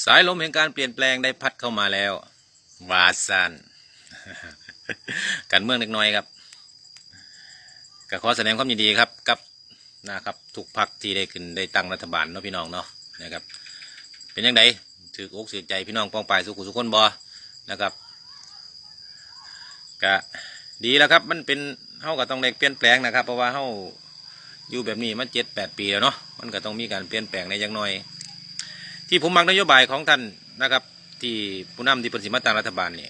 สายลมแห่งการเปลี่ยนแปลงได้พัดเข้ามาแล้ววาซันการเมืองเล็กน้อยครับก็ขอแสดงความยินดีครับกับนะครับทุกพักที่ได้ขึ้นได้ตั้งรัฐบาลเนาะพี่น้องเนาะนะครับ เป็นยังไงถืออกถือใจพี่น้องป้องปลายสุขุสุขคนบอนะครับก็ดีแล้วครับมันเป็นเฮาก็ต้องได้เปลี่ยนแปลงนะครับ เพราะว่าเฮาอยู่แบบนี้มาเจ็ดแปดปีแล้วเนาะมันก็ต้องมีการเปลี่ยนแปลงในอย่างน้อย ที่ผมมักนโยบายของท่านนะครับ ที่ผู้นำที่เป็นสิมาตั้งรัฐบาลนี่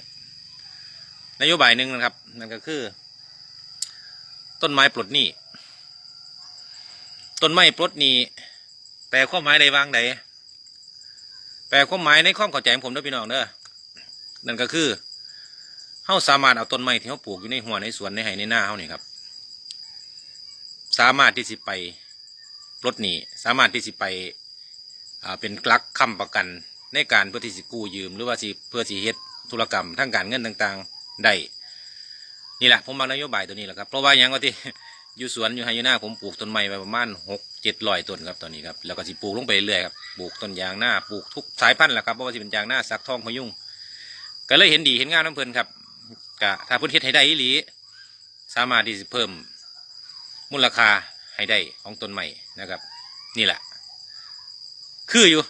นโยบายหนึ่งนะครับ นั่นก็คือ ต้นไม้ปลดหนี้ต้นไม้ปลดหนี้แปลความหมายใดวางใดแปลความหมายในความเข้าใจของผมด้อพี่น้องเด้อนั่นก็คือเฮาสามารถเอาต้นไม้ที่เฮาปลูกอยู่ในหัวในสวนในไห่ในหน้าเฮานี่ครับ สามารถที่สิไปปลดหนี้สามารถที่สิไป เป็นกลักค้ำประกันในการเพื่อที่สิกู้ยืม หรือว่าสิเพื่อสิเฮ็ดธุรกรรมทางการเงินต่างๆได้นี่แหละผมมักนโยบายตัวนี้แหละครับเพราะว่าหยังก็ที่อยู่สวนอยู่ไฮยูนาผมปลูกต้นไม้ไปประมาณหกเจ็ดร้อยต้นครับตอนนี้ครับแล้วก็สิปลูกลงไปเรื่อยครับปลูกต้นยางหน้าปลูกทุกสายพันธุ์แหละครับเพราะว่าสิเป็นยางหน้าสักทองพยุงก็เลยเห็นดีเห็นงามน้ำเพลินครับกะถ้าพื้นเฮ็ดให้ได้อีหลีสามารถที่จะเพิ่มมูลค่าให้ได้ของต้นใหม่นะครับ นี่แหละ คืออยู่